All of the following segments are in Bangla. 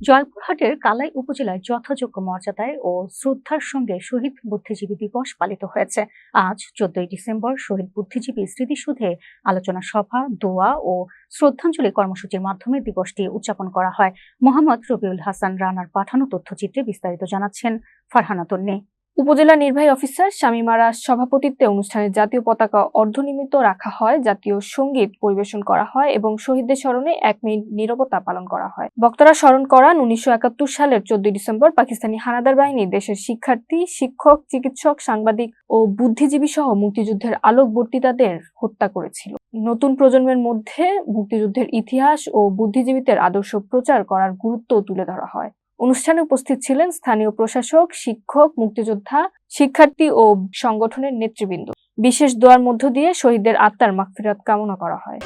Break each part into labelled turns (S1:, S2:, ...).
S1: জয়পুরহাটের কালাই উপজেলায় যথাযোগ্য মর্যাদায় ও শ্রদ্ধার সঙ্গে শহীদ বুদ্ধিজীবী দিবস পালিত হয়েছে। আজ চোদ্দই ডিসেম্বর শহীদ বুদ্ধিজীবী স্মৃতিসুধে আলোচনা সভা, দোয়া ও শ্রদ্ধাঞ্জলি কর্মসূচির মাধ্যমে দিবসটি উদযাপন করা হয়। মোহাম্মদ রবিউল হাসান রানার পাঠানো তথ্যচিত্রে বিস্তারিত জানাচ্ছেন ফারহানা তন্নি।
S2: উপজেলা নির্বাহী অফিসার শামীমারা সভাপতিত্বে অনুষ্ঠানে জাতীয় পতাকা অর্ধনিমিত রাখা হয়, জাতীয় সংগীত পরিবেশন করা হয় এবং শহীদদের স্মরণে এক মিনিট নীরবতা পালন করা হয়। বক্তারা স্মরণ করান উনিশশো একাত্তর সালের চোদ্দই ডিসেম্বর পাকিস্তানি হানাদার বাহিনী, দেশের শিক্ষার্থী, শিক্ষক, চিকিৎসক, সাংবাদিক ও বুদ্ধিজীবী সহ মুক্তিযুদ্ধের আলোকবর্তিতাদের হত্যা করেছিল। নতুন প্রজন্মের মধ্যে মুক্তিযুদ্ধের ইতিহাস ও বুদ্ধিজীবীদের আদর্শ প্রচার করার গুরুত্ব তুলে ধরা হয়। অনুষ্ঠানে উপস্থিত ছিলেন স্থানীয় প্রশাসক শিক্ষক মুক্তিযোদ্ধা শিক্ষার্থী ও সংগঠনের নেতৃবৃন্দ। বিশেষ দোয়ার মধ্য দিয়ে শহীদদের আত্মার মাগফিরাত কামনা করা হয়।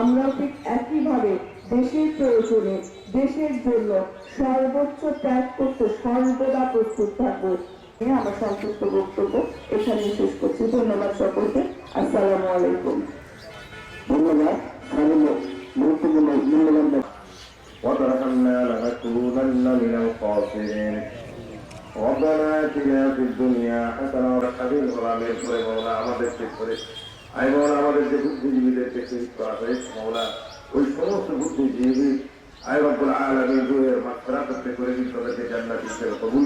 S3: আমরাও ঠিক একইভাবে দেশের প্রয়োজনে দেশের জন্য সর্বোচ্চ ত্যাগ করতে সর্বদা প্রস্তুত থাকবো এ আমার সংক্ষিপ্ত বক্তব্য এখানে শেষ করছি ধন্যবাদ সকলকে আসসালামু আলাইকুম
S4: ধন্যবাদ স্থানীয় গুরুত্বপূর্ণ মূল্যবান
S5: وتركنا لنكونن من الخاسرين ربنا اتنا في الدنيا حسنه وفي الغرامين করে মৌলা আমাদের ঠিক করে আই মৌলা আমাদের যে বুদ্ধিজীবীদেরকে শহীদ করা হয়েছে মৌলা ওই সমস্ত বুদ্ধিজীবী আই রব্বুল আলমী রুহের মাত্রা করতে করে তাদেরকে জান্নাত কবুল